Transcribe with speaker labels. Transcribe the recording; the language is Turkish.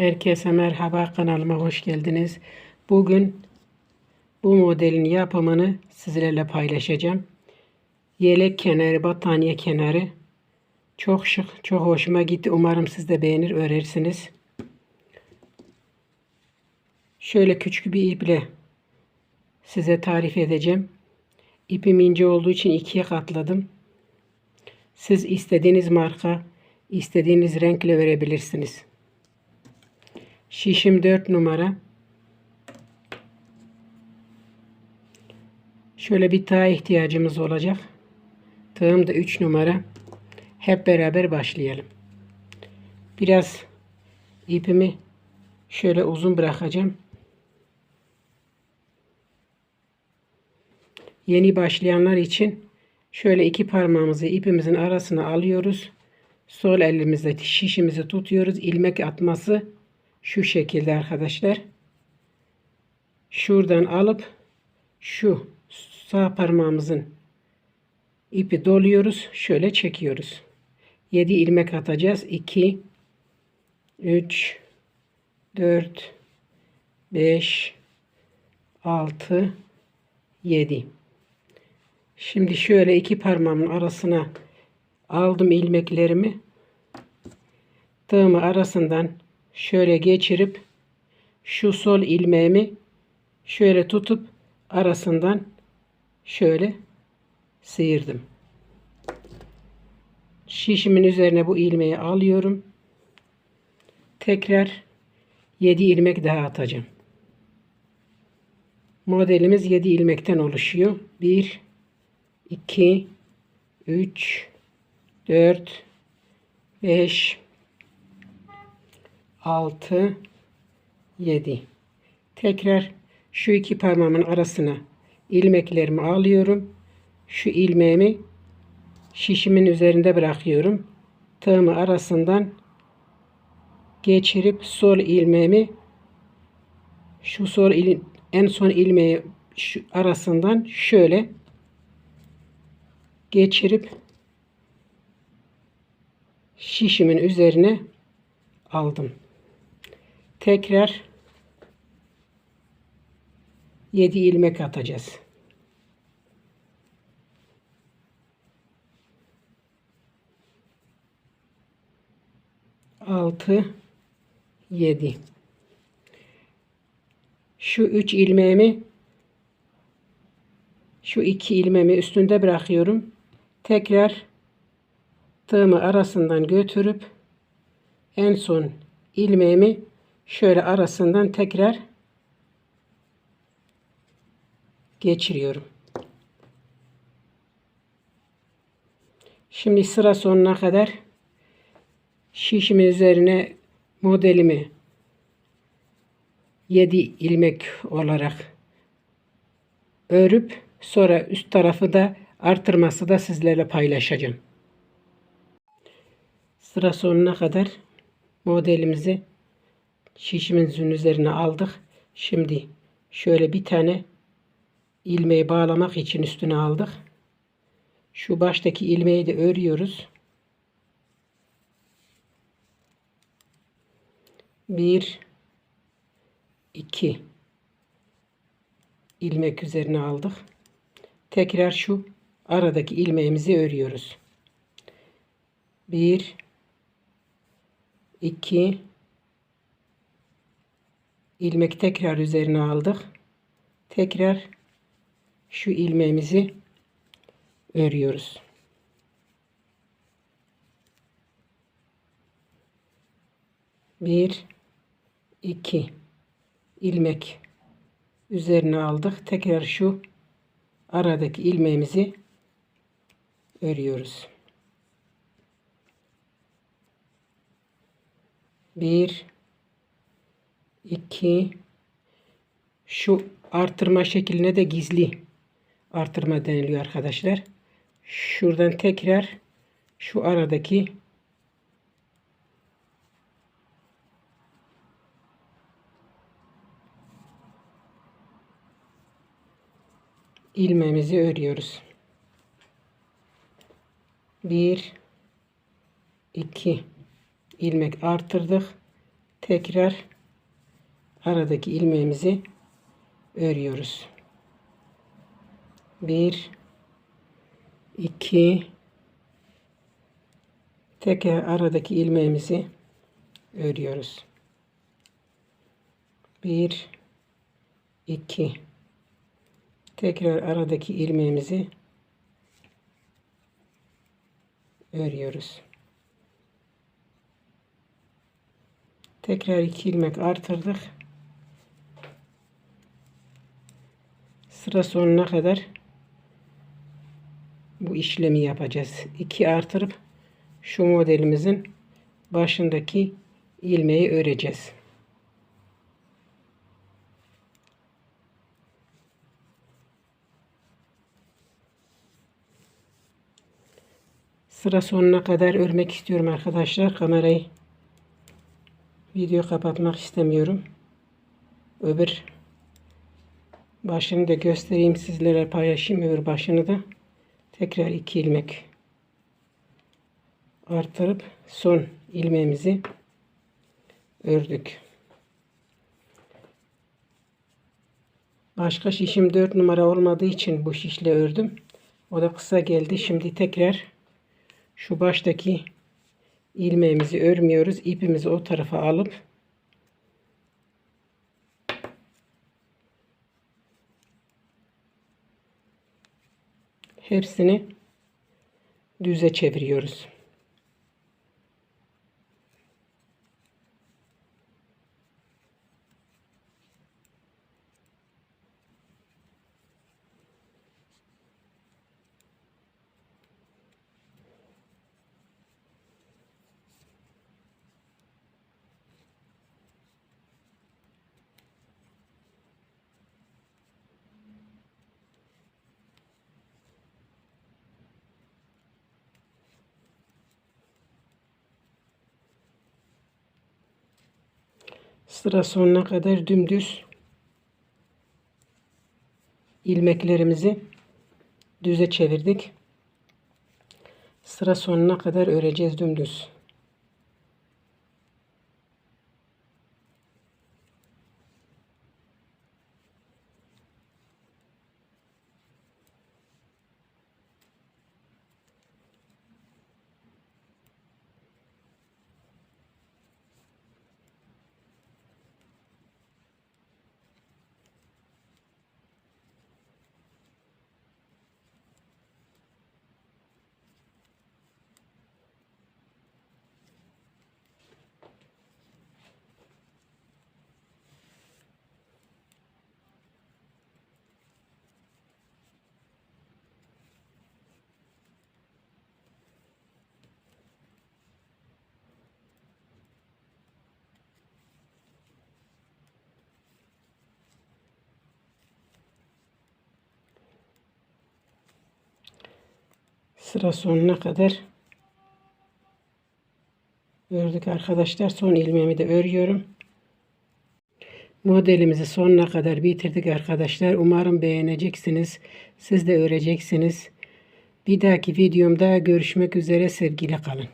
Speaker 1: Herkese merhaba kanalıma hoş geldiniz. Bugün bu modelin yapımını sizlerle paylaşacağım. Yelek kenarı, battaniye kenarı. Çok şık, çok hoşuma gitti. Umarım siz de beğenir, örersiniz. Şöyle küçük bir iple size tarif edeceğim. İpim ince olduğu için ikiye katladım. Siz istediğiniz marka, istediğiniz renkle verebilirsiniz. Şişim 4 numara. Şöyle bir tığ ihtiyacımız olacak. Tığım da 3 numara. Hep beraber başlayalım. Biraz ipimi şöyle uzun bırakacağım. Yeni başlayanlar için şöyle iki parmağımızı ipimizin arasına alıyoruz. Sol elimizle şişimizi tutuyoruz. İlmek atması şu şekilde arkadaşlar. Şuradan alıp şu sağ parmağımızın ipi doluyoruz. Şöyle çekiyoruz. 7 ilmek atacağız. 2 3 4 5 6 7 Şimdi şöyle iki parmağımın arasına aldım ilmeklerimi. Tığımı arasından şöyle geçirip şu sol ilmeğimi şöyle tutup arasından şöyle sıyırdım. Şişimin üzerine bu ilmeği alıyorum. Tekrar 7 ilmek daha atacağım. Modelimiz 7 ilmekten oluşuyor. 1 2 3 4 5 6 7 tekrar şu iki parmağımın arasına ilmeklerimi alıyorum. Şu ilmeğimi şişimin üzerinde bırakıyorum. Tığımı arasından geçirip sol ilmeğimi şu sol il, en son ilmeği şu arasından şöyle geçirip şişimin üzerine aldım. Tekrar 7 ilmek atacağız. Altı, yedi. Şu üç ilmeğimi şu iki ilmeğimi üstünde bırakıyorum. Tekrar tığımı arasından götürüp en son ilmeğimi şöyle arasından tekrar geçiriyorum. Şimdi sıra sonuna kadar şişimin üzerine modelimi 7 ilmek olarak örüp sonra üst tarafı da artırması da sizlerle paylaşacağım. Sıra sonuna kadar modelimizi şişimizin üzerine aldık. Şimdi şöyle bir tane ilmeği bağlamak için üstüne aldık. Şu baştaki ilmeği de örüyoruz. Bir, iki ilmek üzerine aldık. Tekrar şu aradaki ilmeğimizi örüyoruz. Bir, 2 ilmek tekrar üzerine aldık. Tekrar şu ilmeğimizi örüyoruz. Bir, iki ilmek üzerine aldık. Tekrar şu aradaki ilmeğimizi örüyoruz. Bir, iki, şu artırma şekline de gizli artırma deniliyor arkadaşlar. Şuradan tekrar şu aradaki ilmeğimizi örüyoruz. Bir, iki ilmek artırdık. tekrar aradaki ilmeğimizi örüyoruz. 1 2 tekrar aradaki ilmeğimizi örüyoruz. 1 2 tekrar aradaki ilmeğimizi örüyoruz. Tekrar iki ilmek artırdık. Sıra sonuna kadar bu işlemi yapacağız. 2 artırıp şu modelimizin başındaki ilmeği öreceğiz. Sıra sonuna kadar örmek istiyorum arkadaşlar. Kamerayı video kapatmak istemiyorum. Öbür başını da göstereyim sizlere paylaşayım. Öbür başını da tekrar iki ilmek artırıp son ilmeğimizi ördük. Başka şişim 4 numara olmadığı için bu şişle ördüm. O da kısa geldi. Şimdi tekrar şu baştaki ilmeğimizi örmüyoruz. İpimizi o tarafa alıp hepsini düze çeviriyoruz. Sıra sonuna kadar dümdüz ilmeklerimizi düze çevirdik. Sıra sonuna kadar öreceğiz dümdüz. Sıra sonuna kadar ördük arkadaşlar. Son ilmeğimi de örüyorum. Modelimizi sonuna kadar bitirdik arkadaşlar. Umarım beğeneceksiniz. Siz de öreceksiniz. Bir dahaki videomda görüşmek üzere. Sevgiyle kalın.